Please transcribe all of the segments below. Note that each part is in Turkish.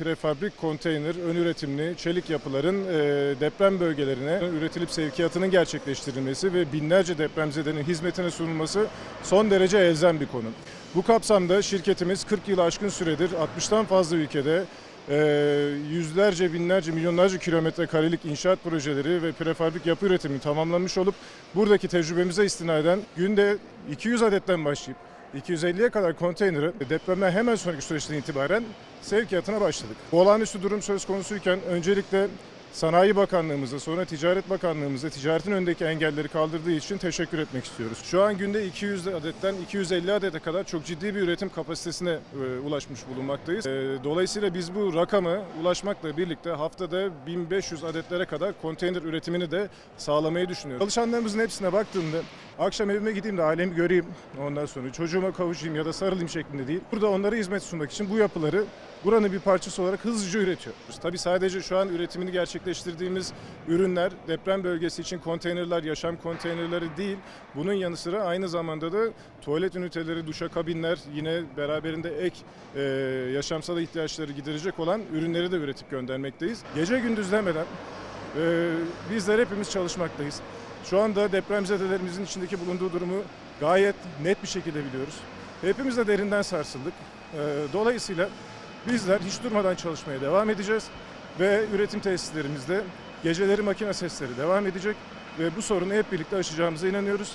Prefabrik konteyner, ön üretimli çelik yapıların e, deprem bölgelerine üretilip sevkiyatının gerçekleştirilmesi ve binlerce depremzedenin hizmetine sunulması son derece elzem bir konu. Bu kapsamda şirketimiz 40 yılı aşkın süredir 60'tan fazla ülkede e, yüzlerce, binlerce, milyonlarca kilometre karelik inşaat projeleri ve prefabrik yapı üretimi tamamlanmış olup buradaki tecrübemize istinaden günde 200 adetten başlayıp 250'ye kadar konteyneri depremden hemen sonraki süreçten itibaren sevkiyatına başladık. Bu olağanüstü durum söz konusuyken öncelikle Sanayi Bakanlığımıza, sonra Ticaret Bakanlığımıza ticaretin önündeki engelleri kaldırdığı için teşekkür etmek istiyoruz. Şu an günde 200 adetten 250 adete kadar çok ciddi bir üretim kapasitesine e, ulaşmış bulunmaktayız. E, dolayısıyla biz bu rakamı ulaşmakla birlikte haftada 1500 adetlere kadar konteyner üretimini de sağlamayı düşünüyoruz. Çalışanlarımızın hepsine baktığımda akşam evime gideyim de ailemi göreyim ondan sonra çocuğuma kavuşayım ya da sarılayım şeklinde değil. Burada onlara hizmet sunmak için bu yapıları buranın bir parçası olarak hızlıca üretiyoruz. Tabii sadece şu an üretimini gerçekleştirdiğimiz ürünler deprem bölgesi için konteynerler, yaşam konteynerleri değil. Bunun yanı sıra aynı zamanda da tuvalet üniteleri, duşakabinler yine beraberinde ek e, yaşamsal ihtiyaçları giderecek olan ürünleri de üretip göndermekteyiz. Gece gündüz demeden e, bizler hepimiz çalışmaktayız. Şu anda depremzedelerimizin içindeki bulunduğu durumu gayet net bir şekilde biliyoruz. Hepimiz de derinden sarsıldık. E, dolayısıyla Bizler hiç durmadan çalışmaya devam edeceğiz ve üretim tesislerimizde geceleri makine sesleri devam edecek ve bu sorunu hep birlikte aşacağımıza inanıyoruz.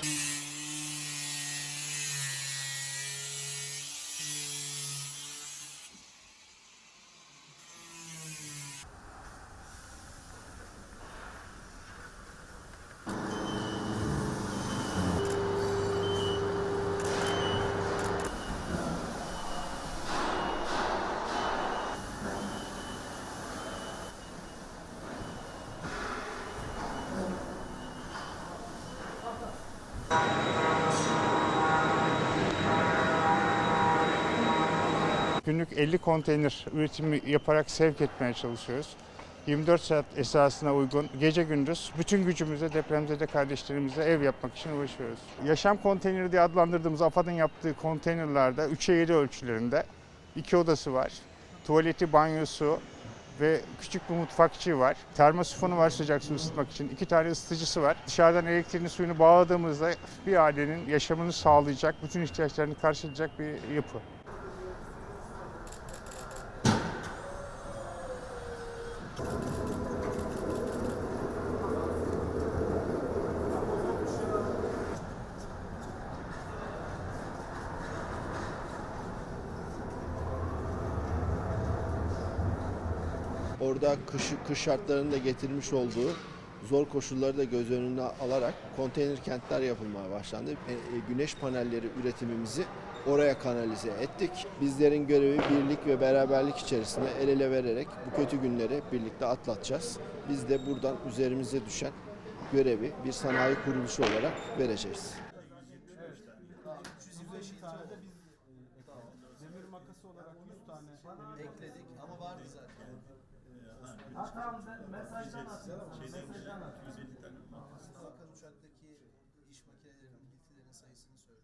Günlük 50 konteyner üretimi yaparak sevk etmeye çalışıyoruz. 24 saat esasına uygun gece gündüz bütün gücümüzle depremzede kardeşlerimize ev yapmak için uğraşıyoruz. Yaşam konteyneri diye adlandırdığımız AFAD'ın yaptığı konteynerlarda 3'e 7 ölçülerinde iki odası var. Tuvaleti, banyosu ve küçük bir mutfakçı var. Termosifonu var sıcak su ısıtmak için. İki tane ısıtıcısı var. Dışarıdan elektriğini suyunu bağladığımızda bir ailenin yaşamını sağlayacak, bütün ihtiyaçlarını karşılayacak bir yapı. Orada kış, kış şartlarının da getirmiş olduğu zor koşulları da göz önüne alarak konteyner kentler yapılmaya başlandı. E, e, güneş panelleri üretimimizi oraya kanalize ettik. Bizlerin görevi birlik ve beraberlik içerisinde el ele vererek bu kötü günleri birlikte atlatacağız. Biz de buradan üzerimize düşen görevi bir sanayi kuruluşu olarak vereceğiz. Hakan uçaktaki iş makinelerinin, biltilerin sayısını söyle.